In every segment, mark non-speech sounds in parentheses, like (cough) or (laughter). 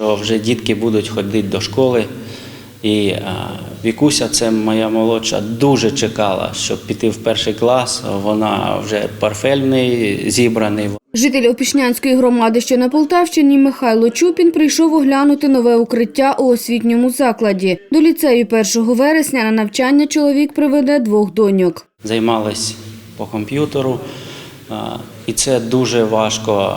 Що вже дітки будуть ходити до школи. І Вікуся, це моя молодша, дуже чекала, щоб піти в перший клас. Вона вже портфель в зібраний. Житель Опішнянської громади, що на Полтавщині, Михайло Чупін прийшов оглянути нове укриття у освітньому закладі. До ліцею 1 вересня на навчання чоловік приведе двох доньок. Займались по комп'ютеру. І це дуже важко,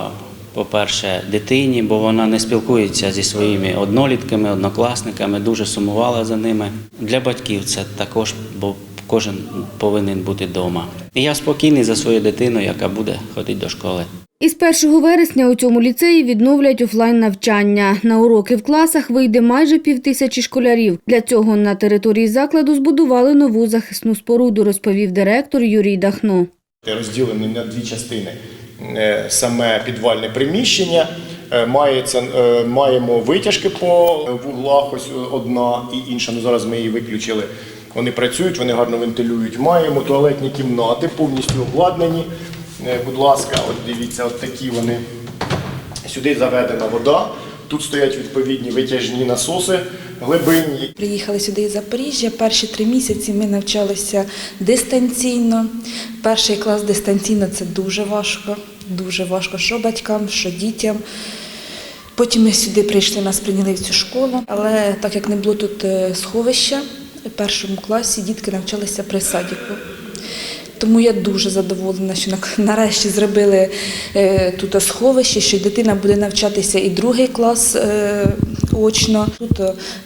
по-перше, дитині, бо вона не спілкується зі своїми однолітками, однокласниками, дуже сумувала за ними. Для батьків це також, бо кожен повинен бути вдома. І я спокійний за свою дитину, яка буде ходити до школи. Із 1 вересня у цьому ліцеї відновлять офлайн навчання. На уроки в класах вийде майже півтисячі школярів. Для цього на території закладу збудували нову захисну споруду, розповів директор Юрій Дахно. розділений на дві частини. Е, Саме підвальне приміщення е, мається, е, маємо витяжки по вуглах, ось одна і інша. Ну зараз ми її виключили. Вони працюють, вони гарно вентилюють. Маємо туалетні кімнати, повністю обладнані. Будь ласка, от дивіться, от такі вони. Сюди заведена вода. Тут стоять відповідні витяжні насоси глибинні. Приїхали сюди із Запоріжжя. Перші три місяці ми навчалися дистанційно. Перший клас дистанційно це дуже важко, дуже важко, що батькам, що дітям. Потім ми сюди прийшли, нас прийняли в цю школу, але так як не було тут е, сховища, в першому класі дітки навчалися при садіку. Тому я дуже задоволена, що (laughs) нарешті зробили е, тут сховище, що дитина буде навчатися і другий клас е, очно. Тут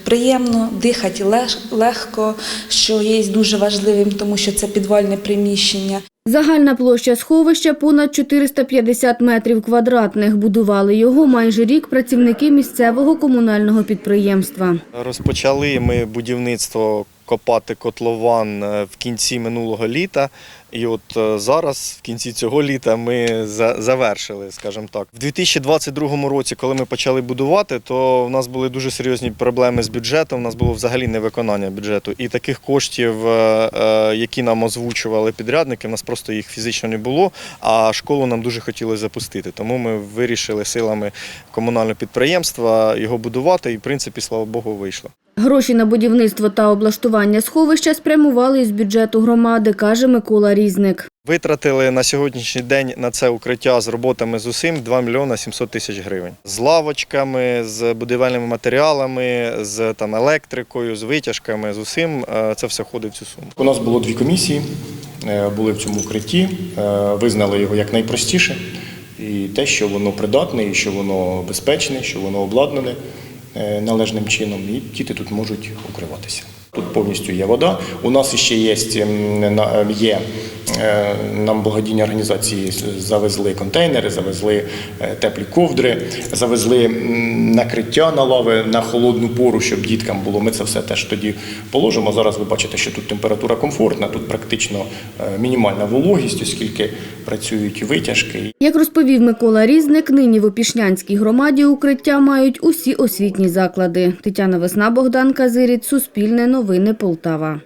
приємно дихати легко, що є дуже важливим, тому що це підвальне приміщення. Загальна площа сховища понад 450 метрів квадратних. Будували його майже рік працівники місцевого комунального підприємства. Розпочали ми будівництво копати котлован е, в кінці минулого літа. І от е, зараз, в кінці цього літа, ми завершили, скажімо так. В 2022 році, коли ми почали будувати, то в нас були дуже серйозні проблеми з бюджетом. У нас було взагалі невиконання бюджету. І таких коштів, е, е, які нам озвучували підрядники, в нас просто їх фізично не було. А школу нам дуже хотілося запустити. Тому ми вирішили силами комунального підприємства його будувати, і в принципі, слава Богу, вийшло. Гроші на будівництво та облаштування сховища спрямували із бюджету громади, каже Микола Різник. Витратили на сьогоднішній день на це укриття з роботами з усім 2 мільйона 700 тисяч гривень. З лавочками, з будівельними матеріалами, з там електрикою, з витяжками, з усім е, це все входить в цю суму. У нас було дві комісії, е, були в цьому укритті, е, визнали його як найпростіше. І те, що воно придатне, і що воно безпечне, що воно обладнане належним чином, і діти тут можуть укриватися. Тут повністю є вода. У нас ще є, є е, нам благодійні організації завезли контейнери, завезли е, теплі ковдри, завезли накриття на лави на холодну пору, щоб діткам було. Ми це все теж тоді положимо. Зараз ви бачите, що тут температура комфортна, тут практично е, мінімальна вологість, оскільки працюють витяжки. Як розповів Микола Різник, нині в Опішнянській громаді укриття мають усі освітні заклади. Тетяна Весна, Богдан Казиріць, Суспільне новини Полтава.